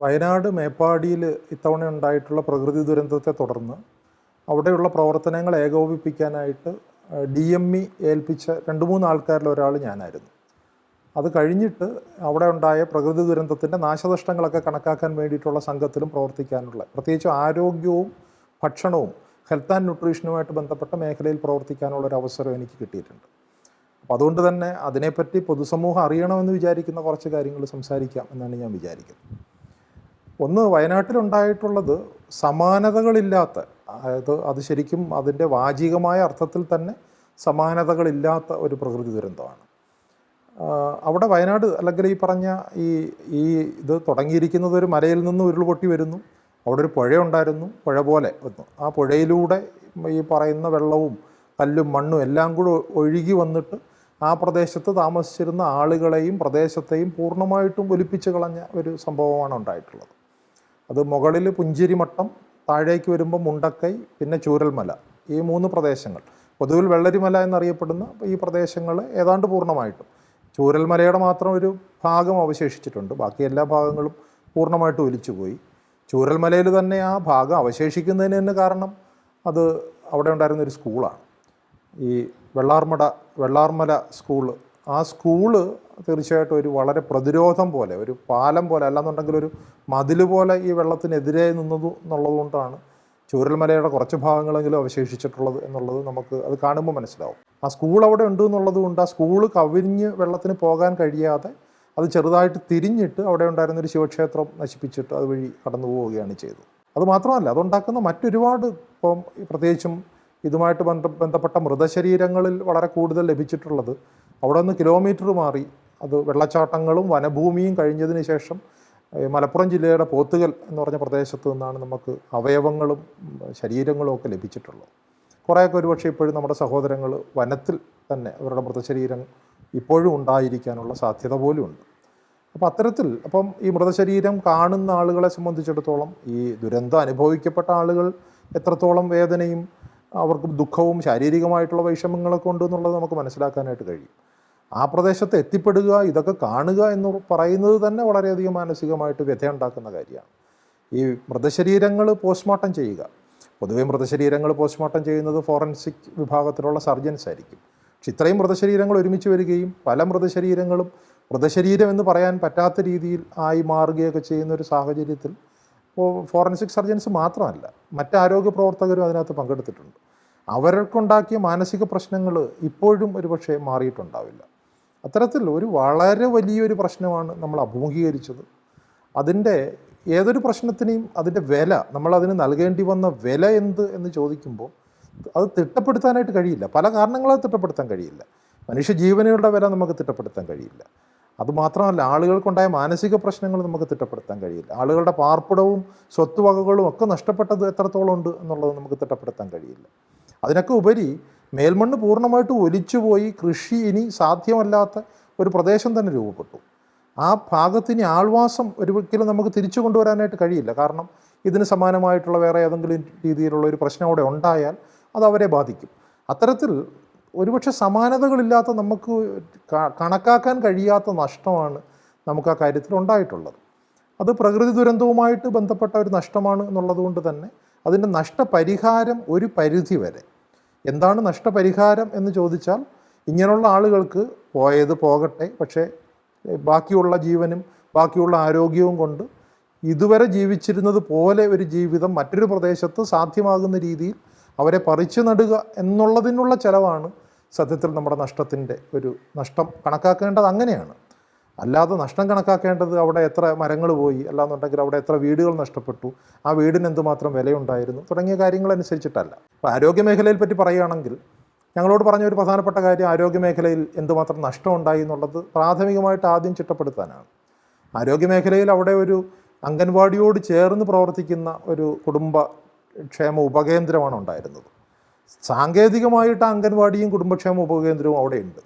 വയനാട് മേപ്പാടിയിൽ ഇത്തവണ ഉണ്ടായിട്ടുള്ള പ്രകൃതി ദുരന്തത്തെ തുടർന്ന് അവിടെയുള്ള പ്രവർത്തനങ്ങൾ ഏകോപിപ്പിക്കാനായിട്ട് ഡി എം ഇ ഏൽപ്പിച്ച രണ്ട് മൂന്ന് ആൾക്കാരിൽ ഒരാൾ ഞാനായിരുന്നു. അത് കഴിഞ്ഞിട്ട് അവിടെ ഉണ്ടായ പ്രകൃതി ദുരന്തത്തിന്റെ നാശനഷ്ടങ്ങളൊക്കെ കണക്കാക്കാൻ വേണ്ടിയിട്ടുള്ള സംഘത്തിലും പ്രവർത്തിക്കാനുള്ള പ്രത്യേകിച്ച് ആരോഗ്യവും ഭക്ഷണവും ഹെൽത്ത് ആൻഡ് ന്യൂട്രീഷനുമായിട്ട് ബന്ധപ്പെട്ട മേഖലയിൽ പ്രവർത്തിക്കാനുള്ള ഒരു അവസരം എനിക്ക് കിട്ടിയിട്ടുണ്ട്. അപ്പോൾ അതുകൊണ്ട് തന്നെ അതിനെപ്പറ്റി പൊതുസമൂഹം അറിയണമെന്ന് വിചാരിക്കുന്ന കുറച്ച് കാര്യങ്ങൾ സംസാരിക്കാം എന്നാണ് ഞാൻ വിചാരിക്കുന്നത്. ഒന്ന് വയനാട്ടിലുണ്ടായിട്ടുള്ളത് സമാനതകളില്ലാത്ത അതായത് അത് ശരിക്കും അതിന്റെ വാചികമായ അർത്ഥത്തിൽ തന്നെ സമാനതകളില്ലാത്ത ഒരു പ്രകൃതി ദുരന്തമാണ്. അവിടെ വയനാട് അല്ലെങ്കിൽ ഈ പറഞ്ഞ ഈ ഈ ഇത് തുടങ്ങിയിരിക്കുന്നത് ഒരു മലയിൽ നിന്ന് ഉരുൾപൊട്ടി വരുന്നു അവിടെ ഒരു പുഴയുണ്ടായിരുന്നു പുഴ പോലെ വന്നു. ആ പുഴയിലൂടെ ഈ പറയുന്ന വെള്ളവും കല്ലും മണ്ണും എല്ലാം കൂടെ ഒഴുകി വന്നിട്ട് ആ പ്രദേശത്ത് താമസിച്ചിരുന്ന ആളുകളെയും പ്രദേശത്തെയും പൂർണമായിട്ടും ഒലിപ്പിച്ച് കളഞ്ഞ ഒരു സംഭവമാണ് ഉണ്ടായിട്ടുള്ളത്. അത് മുകളിൽ പുഞ്ചിരിമട്ടം താഴേക്ക് വരുമ്പോൾ മുണ്ടക്കൈ പിന്നെ ചൂരൽമല. ഈ മൂന്ന് പ്രദേശങ്ങൾ. പൊതുവിൽ വെള്ളരിമല എന്നറിയപ്പെടുന്ന ഈ പ്രദേശങ്ങൾ ഏതാണ്ട് പൂർണമായിട്ടും. ചൂരൽമലയുടെ മാത്രം ഒരു ഭാഗം അവശേഷിച്ചിട്ടുണ്ട്. ബാക്കി എല്ലാ ഭാഗങ്ങളും പൂർണമായിട്ട് ഒലിച്ചുപോയി. ചൂരൽമലയിൽ തന്നെ ആ ഭാഗം അവശേഷിക്കുന്നതിന് തന്നെ കാരണം അത് അവിടെ ഉണ്ടായിരുന്ന ഒരു സ്കൂളാണ്. ഈ വെള്ളാർമട വെള്ളാർമല സ്കൂൾ ആ സ്കൂൾ തീർച്ചയായിട്ടും ഒരു വളരെ പ്രതിരോധം പോലെ ഒരു പാലം പോലെ അല്ലാന്നുണ്ടെങ്കിൽ ഒരു മതിൽ പോലെ ഈ വെള്ളത്തിനെതിരെ നിന്നത് എന്നുള്ളതുകൊണ്ടാണ് ചൂരൽമലയുടെ കുറച്ച് ഭാഗങ്ങളെങ്കിലും അവശേഷിച്ചിട്ടുള്ളത് എന്നുള്ളത് നമുക്ക് അത് കാണുമ്പോൾ മനസ്സിലാവും. ആ സ്കൂൾ അവിടെ ഉണ്ട് എന്നുള്ളത് കൊണ്ട് ആ സ്കൂൾ കവിഞ്ഞ് വെള്ളത്തിന് പോകാൻ കഴിയാതെ അത് ചെറുതായിട്ട് തിരിഞ്ഞിട്ട് അവിടെ ഉണ്ടായിരുന്നൊരു ശിവക്ഷേത്രം നശിപ്പിച്ചിട്ട് അതുവഴി കടന്നു പോവുകയാണ് ചെയ്തത്. അത് മാത്രമല്ല അതുണ്ടാക്കുന്ന മറ്റൊരുപാട് ഇപ്പം പ്രത്യേകിച്ചും ഇതുമായിട്ട് ബന്ധ ബന്ധപ്പെട്ട മൃതശരീരങ്ങളിൽ വളരെ കൂടുതൽ ലഭിച്ചിട്ടുള്ളത് അവിടെ നിന്ന് കിലോമീറ്റർ മാറി. അത് വെള്ളച്ചാട്ടങ്ങളും വനഭൂമിയും കഴിഞ്ഞതിന് ശേഷം മലപ്പുറം ജില്ലയുടെ പോത്തുകൽ എന്ന് പറഞ്ഞ പ്രദേശത്ത് നിന്നാണ് നമുക്ക് അവയവങ്ങളും ശരീരങ്ങളും ഒക്കെ ലഭിച്ചിട്ടുള്ളത്. കുറേയൊക്കെ ഒരുപക്ഷെ ഇപ്പോഴും നമ്മുടെ സഹോദരങ്ങൾ വനത്തിൽ തന്നെ അവരുടെ മൃതശരീരം ഇപ്പോഴും ഉണ്ടായിരിക്കാനുള്ള സാധ്യത പോലും ഉണ്ട് അപ്പോൾ അത്തരത്തിൽ അപ്പം ഈ മൃതശരീരം കാണുന്ന ആളുകളെ സംബന്ധിച്ചിടത്തോളം ഈ ദുരന്തം അനുഭവിക്കപ്പെട്ട ആളുകൾ എത്രത്തോളം വേദനയും അവർക്ക് ദുഃഖവും ശാരീരികമായിട്ടുള്ള വൈഷമ്യങ്ങളൊക്കെ ഉണ്ട് എന്നുള്ളത് നമുക്ക് മനസ്സിലാക്കാനായിട്ട് കഴിയും. ആ പ്രദേശത്ത് എത്തിപ്പെടുക ഇതൊക്കെ കാണുക എന്ന് പറയുന്നത് തന്നെ വളരെയധികം മാനസികമായിട്ട് വ്യഥയുണ്ടാക്കുന്ന കാര്യമാണ്. ഈ മൃതശരീരങ്ങൾ പോസ്റ്റ്മോർട്ടം ചെയ്യുക. പൊതുവേ മൃതശരീരങ്ങൾ പോസ്റ്റ്മോർട്ടം ചെയ്യുന്നത് ഫോറൻസിക് വിഭാഗത്തിലുള്ള സർജൻസ് ആയിരിക്കും. പക്ഷെ ഇത്രയും മൃതശരീരങ്ങൾ ഒരുമിച്ച് വരികയും പല മൃതശരീരങ്ങളും മൃതശരീരം എന്ന് പറയാൻ പറ്റാത്ത രീതിയിൽ ആയി മാറുകയൊക്കെ ചെയ്യുന്ന ഒരു സാഹചര്യത്തിൽ ഫോറൻസിക് സർജൻസ് മാത്രമല്ല മറ്റ് ആരോഗ്യ പ്രവർത്തകരും അതിനകത്ത് പങ്കെടുത്തിട്ടുണ്ട്. അവർക്കുണ്ടാക്കിയ മാനസിക പ്രശ്നങ്ങൾ ഇപ്പോഴും ഒരുപക്ഷെ മാറിയിട്ടുണ്ടാവില്ല. അത്തരത്തിൽ ഒരു വളരെ വലിയൊരു പ്രശ്നമാണ് നമ്മൾ അഭിമുഖീകരിച്ചത്. അതിന്റെ ഏതൊരു പ്രശ്നത്തിനെയും അതിന്റെ വില നമ്മൾ അതിന് നൽകേണ്ടി വന്ന വില എന്ത് എന്ന് ചോദിക്കുമ്പോൾ അത് തിട്ടപ്പെടുത്താനായിട്ട് കഴിയില്ല. പല കാരണങ്ങളാൽ തിട്ടപ്പെടുത്താൻ കഴിയില്ല. മനുഷ്യ ജീവനുകളുടെ വില നമുക്ക് തിട്ടപ്പെടുത്താൻ കഴിയില്ല. അതുമാത്രമല്ല ആളുകൾക്കുണ്ടായ മാനസിക പ്രശ്നങ്ങൾ നമുക്ക് തിട്ടപ്പെടുത്താൻ കഴിയില്ല. ആളുകളുടെ പാർപ്പിടവും സ്വത്തുവകകളും ഒക്കെ നഷ്ടപ്പെട്ടത് എത്രത്തോളം ഉണ്ട് എന്നുള്ളത് നമുക്ക് തിട്ടപ്പെടുത്താൻ കഴിയില്ല. അതിനൊക്കെ ഉപരി മേൽമണ്ണ് പൂർണമായിട്ട് ഒലിച്ചുപോയി കൃഷി ഇനി സാധ്യമല്ലാത്ത ഒരു പ്രദേശം തന്നെ രൂപപ്പെട്ടു. ആ ഭാഗത്തിന് ആൾവാസം ഒരിക്കലും നമുക്ക് തിരിച്ചു കൊണ്ടുവരാനായിട്ട് കഴിയില്ല. കാരണം ഇതിന് സമാനമായിട്ടുള്ള വേറെ ഏതെങ്കിലും രീതിയിലുള്ള ഒരു പ്രശ്നം അവിടെ ഉണ്ടായാൽ അത് അവരെ ബാധിക്കും. അത്തരത്തിൽ ഒരുപക്ഷെ സമാനതകളില്ലാത്ത നമുക്ക് കണക്കാക്കാൻ കഴിയാത്ത നഷ്ടമാണ് നമുക്ക് ആ കാര്യത്തിൽ ഉണ്ടായിട്ടുള്ളത്. അത് പ്രകൃതി ദുരന്തവുമായിട്ട് ബന്ധപ്പെട്ട ഒരു നഷ്ടമാണ് എന്നുള്ളത് കൊണ്ട് തന്നെ അതിന്റെ നഷ്ടപരിഹാരം ഒരു പരിധി വരെ എന്താണ് നഷ്ടപരിഹാരം എന്ന് ചോദിച്ചാൽ ഇങ്ങനെയുള്ള ആളുകൾക്ക് പോയത് പോകട്ടെ പക്ഷേ ബാക്കിയുള്ള ജീവനും ബാക്കിയുള്ള ആരോഗ്യവും കൊണ്ട് ഇതുവരെ ജീവിച്ചിരുന്നത് പോലെ ഒരു ജീവിതം മറ്റൊരു പ്രദേശത്ത് സാധ്യമാകുന്ന രീതിയിൽ അവരെ പറിച്ചു നടുക എന്നുള്ളതിനുള്ള ചെലവാണ് സത്യത്തിൽ നമ്മുടെ നഷ്ടത്തിന്റെ ഒരു നഷ്ടം. കണക്കാക്കേണ്ടത് അങ്ങനെയാണ്. അല്ലാതെ നഷ്ടം കണക്കാക്കേണ്ടത് അവിടെ എത്ര മരങ്ങൾ പോയി അല്ലാന്നുണ്ടെങ്കിൽ അവിടെ എത്ര വീടുകൾ നഷ്ടപ്പെട്ടു ആ വീടിന് എന്തുമാത്രം വിലയുണ്ടായിരുന്നു തുടങ്ങിയ കാര്യങ്ങൾ അനുസരിച്ചിട്ടല്ല അപ്പോൾ ആരോഗ്യ മേഖലയിൽ പറ്റി പറയുകയാണെങ്കിൽ ഞങ്ങളോട് പറഞ്ഞ ഒരു പ്രധാനപ്പെട്ട കാര്യം ആരോഗ്യ മേഖലയിൽ എന്തുമാത്രം നഷ്ടമുണ്ടായി എന്നുള്ളത് പ്രാഥമികമായിട്ട് ആദ്യം ചിട്ടപ്പെടുത്താനാണ്. ആരോഗ്യ മേഖലയിൽ അവിടെ ഒരു അംഗൻവാടിയോട് ചേർന്ന് പ്രവർത്തിക്കുന്ന ഒരു കുടുംബ ക്ഷേമ ഉപകേന്ദ്രമാണ് ഉണ്ടായിരുന്നത്. സാങ്കേതികമായിട്ട് അംഗൻവാടിയും കുടുംബക്ഷേമ ഉപകേന്ദ്രവും അവിടെയുണ്ട്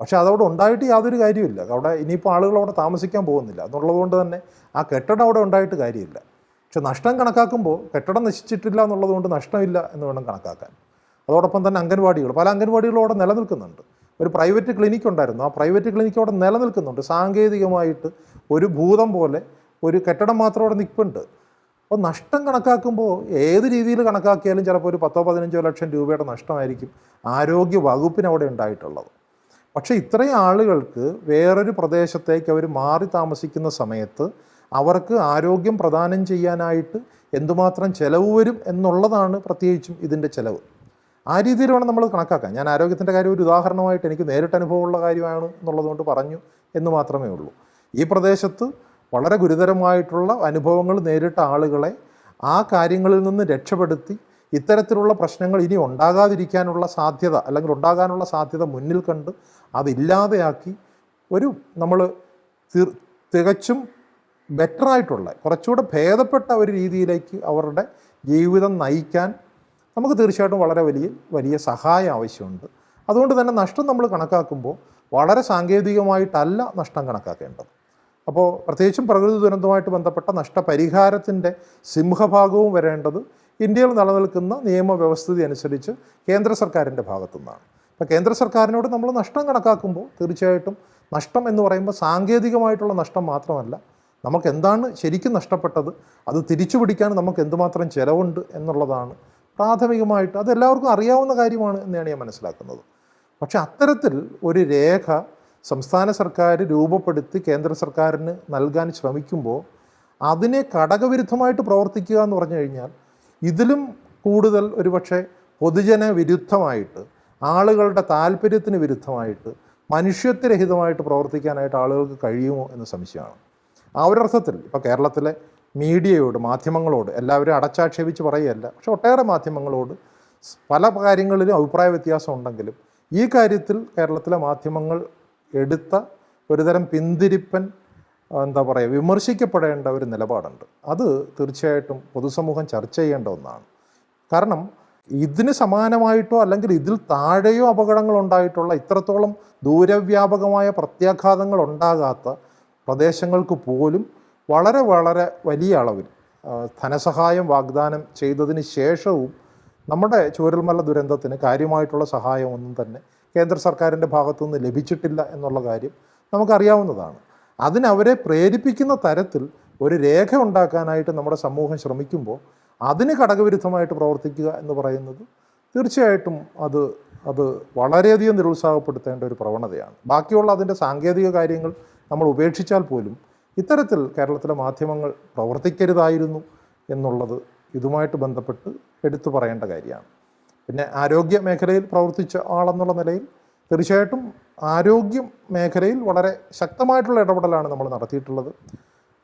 പക്ഷേ അതവിടെ ഉണ്ടായിട്ട് യാതൊരു കാര്യമില്ല അവിടെ ഇനിയിപ്പോൾ ആളുകൾ അവിടെ താമസിക്കാൻ പോകുന്നില്ല. എന്നുള്ളതുകൊണ്ട് തന്നെ ആ കെട്ടിടം അവിടെ ഉണ്ടായിട്ട് കാര്യമില്ല. പക്ഷെ നഷ്ടം കണക്കാക്കുമ്പോൾ കെട്ടിടം നശിച്ചിട്ടില്ല എന്നുള്ളതുകൊണ്ട് നഷ്ടമില്ല എന്ന് വേണം കണക്കാക്കാൻ. അതോടൊപ്പം തന്നെ അംഗൻവാടികൾ. പല അംഗൻവാടികളും അവിടെ നിലനിൽക്കുന്നുണ്ട്. ഒരു പ്രൈവറ്റ് ക്ലിനിക്ക് ഉണ്ടായിരുന്നു. ആ പ്രൈവറ്റ് ക്ലിനിക്ക് അവിടെ നിലനിൽക്കുന്നുണ്ട്. സാങ്കേതികമായിട്ട് ഒരു ഭൂതം പോലെ ഒരു കെട്ടിടം മാത്രം അവിടെ നിൽപ്പുണ്ട്. അപ്പോൾ നഷ്ടം കണക്കാക്കുമ്പോൾ ഏത് രീതിയിൽ കണക്കാക്കിയാലും ചിലപ്പോൾ ഒരു പത്തോ പതിനഞ്ചോ ലക്ഷം രൂപയുടെ നഷ്ടമായിരിക്കും ആരോഗ്യ വകുപ്പിന് അവിടെ ഉണ്ടായിട്ടുള്ളത്. പക്ഷേ ഇത്രയും ആളുകൾക്ക് വേറൊരു പ്രദേശത്തേക്ക് അവർ മാറി താമസിക്കുന്ന സമയത്ത് അവർക്ക് ആരോഗ്യം പ്രദാനം ചെയ്യാനായിട്ട് എന്തുമാത്രം ചിലവ് വരും എന്നുള്ളതാണ് പ്രത്യേകിച്ചും ഇതിന്റെ ചിലവ്. ആ രീതിയിൽ വേണം നമ്മൾ കണക്കാക്കാം. ഞാൻ ആരോഗ്യത്തിന്റെ കാര്യം ഒരു ഉദാഹരണമായിട്ട് എനിക്ക് നേരിട്ട് അനുഭവമുള്ള കാര്യമാണ് എന്നുള്ളതുകൊണ്ട് പറഞ്ഞു എന്ന് മാത്രമേ ഉള്ളൂ. ഈ പ്രദേശത്ത് വളരെ ഗുരുതരമായിട്ടുള്ള അനുഭവങ്ങൾ നേരിട്ട ആളുകളെ ആ കാര്യങ്ങളിൽ നിന്ന് രക്ഷപ്പെടുത്തി ഇത്തരത്തിലുള്ള പ്രശ്നങ്ങൾ ഇനി ഉണ്ടാകാതിരിക്കാനുള്ള സാധ്യത അല്ലെങ്കിൽ ഉണ്ടാകാനുള്ള സാധ്യത മുന്നിൽ കണ്ട് അതില്ലാതെയാക്കി ഒരു നമ്മൾ തികച്ചും ബെറ്ററായിട്ടുള്ള കുറച്ചുകൂടെ ഭേദപ്പെട്ട ഒരു രീതിയിലേക്ക് അവരുടെ ജീവിതം നയിക്കാൻ നമുക്ക് തീർച്ചയായിട്ടും വളരെ വലിയ വലിയ സഹായം ആവശ്യമുണ്ട്. അതുകൊണ്ട് തന്നെ നഷ്ടം നമ്മൾ കണക്കാക്കുമ്പോൾ വളരെ സാങ്കേതികമായിട്ടല്ല നഷ്ടം കണക്കാക്കേണ്ടത്. അപ്പോൾ പ്രത്യേകിച്ചും പ്രകൃതി ദുരന്തവുമായിട്ട് ബന്ധപ്പെട്ട നഷ്ടപരിഹാരത്തിന്റെ സിംഹഭാഗവും വരേണ്ടത് ഇന്ത്യയിൽ നിലനിൽക്കുന്ന നിയമവ്യവസ്ഥിതി അനുസരിച്ച് കേന്ദ്ര സർക്കാരിന്റെ ഭാഗത്തു നിന്നാണ് അപ്പോൾ കേന്ദ്ര സർക്കാരിനോട് നമ്മൾ നഷ്ടം കണക്കാക്കുമ്പോൾ തീർച്ചയായിട്ടും നഷ്ടം എന്ന് പറയുമ്പോൾ സാങ്കേതികമായിട്ടുള്ള നഷ്ടം മാത്രമല്ല നമുക്ക് എന്താണ് ശരിക്കും നഷ്ടപ്പെട്ടത് അത് തിരിച്ചു പിടിക്കാൻ നമുക്ക് എന്തുമാത്രം ചിലവുണ്ട് എന്നുള്ളതാണ് പ്രാഥമികമായിട്ട് അതെല്ലാവർക്കും അറിയാവുന്ന കാര്യമാണ് എന്നാണ് ഞാൻ മനസ്സിലാക്കുന്നത്. പക്ഷേ അത്തരത്തിൽ ഒരു രേഖ സംസ്ഥാന സർക്കാർ രൂപപ്പെടുത്തി കേന്ദ്ര സർക്കാരിന് നൽകാൻ ശ്രമിക്കുമ്പോൾ അതിനെ ഘടകവിരുദ്ധമായിട്ട് പ്രവർത്തിക്കുക എന്ന് പറഞ്ഞു കഴിഞ്ഞാൽ ഇതിലും കൂടുതൽ ഒരുപക്ഷെ പൊതുജന വിരുദ്ധമായിട്ട് ആളുകളുടെ താല്പര്യത്തിന് വിരുദ്ധമായിട്ട് മനുഷ്യത്വരഹിതമായിട്ട് പ്രവർത്തിക്കാനായിട്ട് ആളുകൾക്ക് കഴിയുമോ എന്ന് സംശയമാണ്. ആ ഒരു ഒരർത്ഥത്തിൽ ഇപ്പോൾ കേരളത്തിലെ മീഡിയയോട് മാധ്യമങ്ങളോട് എല്ലാവരും അടച്ചാക്ഷേപിച്ച് പറയുകയല്ല പക്ഷെ ഒട്ടേറെ മാധ്യമങ്ങളോട് പല കാര്യങ്ങളിലും അഭിപ്രായ വ്യത്യാസം ഉണ്ടെങ്കിലും ഈ കാര്യത്തിൽ കേരളത്തിലെ മാധ്യമങ്ങൾ എടുത്ത ഒരുതരം പിന്തിരിപ്പൻ എന്താ പറയുക വിമർശിക്കപ്പെടേണ്ട ഒരു നിലപാടുണ്ട്. അത് തീർച്ചയായിട്ടും പൊതുസമൂഹം ചർച്ച ചെയ്യേണ്ട ഒന്നാണ്. കാരണം ഇതിന് സമാനമായിട്ടോ അല്ലെങ്കിൽ ഇതിൽ താഴെയോ അപകടങ്ങൾ ഉണ്ടായിട്ടുള്ള ഇത്രത്തോളം ദൂരവ്യാപകമായ പ്രത്യാഘാതങ്ങൾ ഉണ്ടാകാത്ത പ്രദേശങ്ങൾക്ക് പോലും വളരെ വളരെ വലിയ അളവിൽ ധനസഹായം വാഗ്ദാനം ചെയ്തതിന് ശേഷവും നമ്മുടെ ചൂരൽമല ദുരന്തത്തിന് കാര്യമായിട്ടുള്ള സഹായമൊന്നും തന്നെ കേന്ദ്ര സർക്കാരിന്റെ ഭാഗത്തുനിന്ന് ലഭിച്ചിട്ടില്ല എന്നുള്ള കാര്യം നമുക്കറിയാവുന്നതാണ്. അതിനവരെ പ്രേരിപ്പിക്കുന്ന തരത്തിൽ ഒരു രേഖ ഉണ്ടാക്കാനായിട്ട് നമ്മുടെ സമൂഹം ശ്രമിക്കുമ്പോൾ അതിന് ഘടകവിരുദ്ധമായിട്ട് പ്രവർത്തിക്കുക എന്ന് പറയുന്നത് തീർച്ചയായിട്ടും അത് അത് വളരെയധികം നിരുത്സാഹപ്പെടുത്തേണ്ട ഒരു പ്രവണതയാണ്. ബാക്കിയുള്ള അതിന്റെ സാങ്കേതിക കാര്യങ്ങൾ നമ്മൾ ഉപേക്ഷിച്ചാൽ പോലും ഇത്തരത്തിൽ കേരളത്തിലെ മാധ്യമങ്ങൾ പ്രവർത്തിക്കരുതായിരുന്നു എന്നുള്ളത് ഇതുമായിട്ട് ബന്ധപ്പെട്ട് എടുത്തു പറയേണ്ട കാര്യമാണ്. പിന്നെ ആരോഗ്യ മേഖലയിൽ പ്രവർത്തിച്ച ആളെന്നുള്ള നിലയിൽ തീർച്ചയായിട്ടും ആരോഗ്യം മേഖലയിൽ വളരെ ശക്തമായിട്ടുള്ള ഇടപെടലാണ് നമ്മൾ നടത്തിയിട്ടുള്ളത്.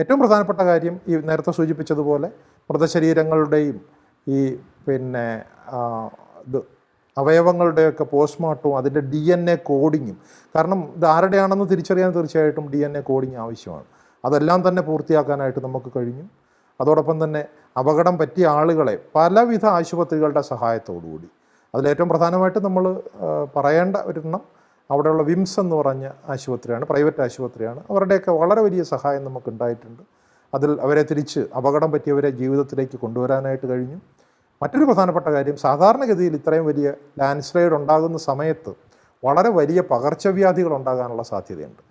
ഏറ്റവും പ്രധാനപ്പെട്ട കാര്യം ഈ നേരത്തെ സൂചിപ്പിച്ചതുപോലെ മൃതശരീരങ്ങളുടെയും ഈ പിന്നെ ഇത് അവയവങ്ങളുടെയൊക്കെ പോസ്റ്റ്മോർട്ടവും അതിന്റെ ഡി എൻ എ കോഡിങ്ങും. കാരണം ഇത് ആരുടെയാണെന്ന് തിരിച്ചറിയാൻ തീർച്ചയായിട്ടും ഡി എൻ എ കോഡിങ് ആവശ്യമാണ്. അതെല്ലാം തന്നെ പൂർത്തിയാക്കാനായിട്ട് നമുക്ക് കഴിഞ്ഞു. അതോടൊപ്പം തന്നെ അപകടം പറ്റിയ ആളുകളെ പലവിധ ആശുപത്രികളുടെ സഹായത്തോടുകൂടി. അതിലേറ്റവും പ്രധാനമായിട്ട് നമ്മൾ പറയേണ്ട ഒരെണ്ണം അവിടെയുള്ള വിംസ് എന്ന് പറഞ്ഞ ആശുപത്രിയാണ് പ്രൈവറ്റ് ആശുപത്രിയാണ്. അവരുടെയൊക്കെ വളരെ വലിയ സഹായം നമുക്ക് ഉണ്ടായിട്ടുണ്ട് അതിൽ അവരെ തിരിച്ച് അപകടം പറ്റിയവരെ ജീവിതത്തിലേക്ക് കൊണ്ടുവരാനായിട്ട് കഴിഞ്ഞു. മറ്റൊരു പ്രധാനപ്പെട്ട കാര്യം സാധാരണഗതിയിൽ ഇത്രയും വലിയ ലാൻഡ് സ്ലൈഡ് ഉണ്ടാകുന്ന സമയത്ത് വളരെ വലിയ പകർച്ചവ്യാധികൾ ഉണ്ടാകാനുള്ള സാധ്യതയുണ്ട്.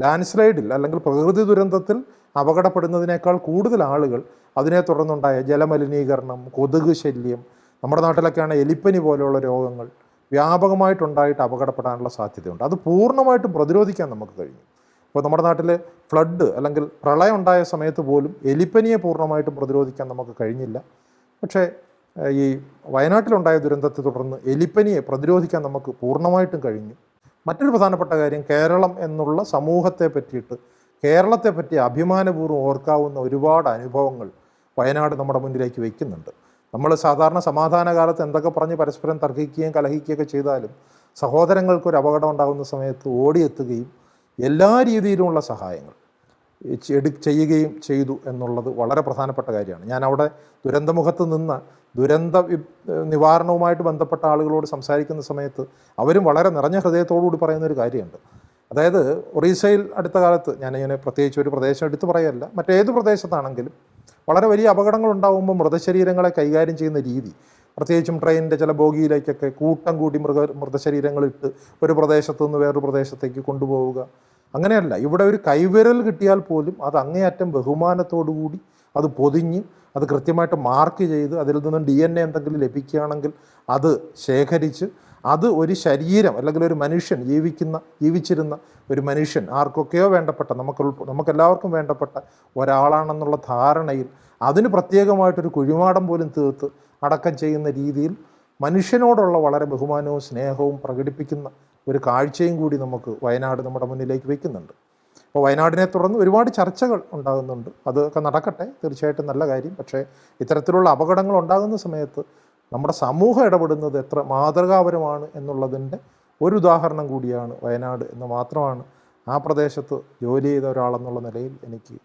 ലാൻഡ് സ്ലൈഡിൽ അല്ലെങ്കിൽ പ്രകൃതി ദുരന്തത്തിൽ അപകടപ്പെടുന്നതിനേക്കാൾ കൂടുതൽ ആളുകൾ അതിനെ തുടർന്നുണ്ടായ ജലമലിനീകരണം കൊതുക് ശല്യം നമ്മുടെ നാട്ടിലൊക്കെയാണ് എലിപ്പനി പോലെയുള്ള രോഗങ്ങൾ വ്യാപകമായിട്ടുണ്ടായിട്ട് അപകടപ്പെടാനുള്ള സാധ്യതയുണ്ട്. അത് പൂർണമായിട്ടും പ്രതിരോധിക്കാൻ നമുക്ക് കഴിഞ്ഞു ഇപ്പോൾ നമ്മുടെ നാട്ടിൽ ഫ്ലഡ് അല്ലെങ്കിൽ പ്രളയം ഉണ്ടായ സമയത്ത് പോലും എലിപ്പനിയെ പൂർണമായിട്ടും പ്രതിരോധിക്കാൻ നമുക്ക് കഴിഞ്ഞില്ല. പക്ഷേ ഈ വയനാട്ടിലുണ്ടായ ദുരന്തത്തെ തുടർന്ന് എലിപ്പനിയെ പ്രതിരോധിക്കാൻ നമുക്ക് പൂർണമായിട്ടും കഴിഞ്ഞു. മറ്റൊരു പ്രധാനപ്പെട്ട കാര്യം കേരളം എന്നുള്ള സമൂഹത്തെ പറ്റിയിട്ട് കേരളത്തെ പറ്റി അഭിമാനപൂർവം ഓർക്കാവുന്ന ഒരുപാട് അനുഭവങ്ങൾ വയനാട് നമ്മുടെ മുന്നിലേക്ക് വയ്ക്കുന്നുണ്ട് നമ്മൾ സാധാരണ സമാധാന കാലത്ത് എന്തൊക്കെ പറഞ്ഞ് പരസ്പരം തർക്കിക്കുകയും കലഹിക്കുകയൊക്കെ ചെയ്താലും സഹോദരങ്ങൾക്ക് ഒരു അപകടം ഉണ്ടാകുന്ന സമയത്ത് ഓടിയെത്തുകയും എല്ലാ രീതിയിലുമുള്ള സഹായങ്ങൾ എടു ചെയ്യുകയും ചെയ്തു എന്നുള്ളത് വളരെ പ്രധാനപ്പെട്ട കാര്യമാണ്. ഞാൻ അവിടെ ദുരന്തമുഖത്ത് നിന്ന് ദുരന്ത നിവാരണവുമായിട്ട് ബന്ധപ്പെട്ട ആളുകളോട് സംസാരിക്കുന്ന സമയത്ത് അവരും വളരെ നിറഞ്ഞ ഹൃദയത്തോടുകൂടി പറയുന്ന ഒരു കാര്യമുണ്ട്. അതായത് ഒറീസയിൽ അടുത്ത കാലത്ത് ഞാനിങ്ങനെ പ്രത്യേകിച്ച് ഒരു പ്രദേശം എടുത്തു പറയല്ല മറ്റേത് പ്രദേശത്താണെങ്കിലും വളരെ വലിയ അപകടങ്ങൾ ഉണ്ടാകുമ്പോൾ മൃതശരീരങ്ങളെ കൈകാര്യം ചെയ്യുന്ന രീതി. പ്രത്യേകിച്ചും ട്രെയിനിന്റെ ചില ബോഗിയിലേക്കൊക്കെ കൂട്ടം കൂടി മൃഗ മൃതശരീരങ്ങളിട്ട് ഒരു പ്രദേശത്തു നിന്ന് വേറൊരു പ്രദേശത്തേക്ക് കൊണ്ടുപോവുക. അങ്ങനെയല്ല ഇവിടെ ഒരു കൈവിരൽ കിട്ടിയാൽ പോലും അത് അങ്ങേയറ്റം ബഹുമാനത്തോടു കൂടി അത് പൊതിഞ്ഞ് അത് കൃത്യമായിട്ട് മാർക്ക് ചെയ്ത് അതിൽ നിന്നും ഡി എൻ എ എന്തെങ്കിലും ലഭിക്കുകയാണെങ്കിൽ അത് ശേഖരിച്ച് അത് ഒരു ശരീരം അല്ലെങ്കിൽ ഒരു മനുഷ്യൻ ജീവിക്കുന്ന ജീവിച്ചിരുന്ന ഒരു മനുഷ്യൻ ആർക്കൊക്കെയോ വേണ്ടപ്പെട്ട നമുക്ക് നമുക്കെല്ലാവർക്കും വേണ്ടപ്പെട്ട ഒരാളാണെന്നുള്ള ധാരണയിൽ അതിന് പ്രത്യേകമായിട്ടൊരു കുഴിമാടം പോലും തീർത്ത് അടക്കം ചെയ്യുന്ന രീതിയിൽ മനുഷ്യനോടുള്ള വളരെ ബഹുമാനവും സ്നേഹവും പ്രകടിപ്പിക്കുന്ന ഒരു കാഴ്ചയും കൂടി നമുക്ക് വയനാട് നമ്മുടെ മുന്നിലേക്ക് വയ്ക്കുന്നുണ്ട് അപ്പോൾ വയനാടിനെ തുടർന്ന് ഒരുപാട് ചർച്ചകൾ ഉണ്ടാകുന്നുണ്ട്. അതൊക്കെ നടക്കട്ടെ തീർച്ചയായിട്ടും നല്ല കാര്യം. പക്ഷേ ഇത്തരത്തിലുള്ള അപകടങ്ങൾ ഉണ്ടാകുന്ന സമയത്ത് നമ്മുടെ സമൂഹം ഇടപെടുന്നത് എത്ര മാതൃകാപരമാണ് എന്നുള്ളതിന്റെ ഒരു ഉദാഹരണം കൂടിയാണ് വയനാട് എന്ന് മാത്രമാണ് ആ പ്രദേശത്ത് ജോലി ചെയ്ത ഒരാളെന്നുള്ള നിലയിൽ എനിക്ക്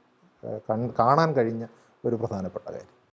കാണാൻ കഴിഞ്ഞ ഒരു പ്രധാനപ്പെട്ട കാര്യം.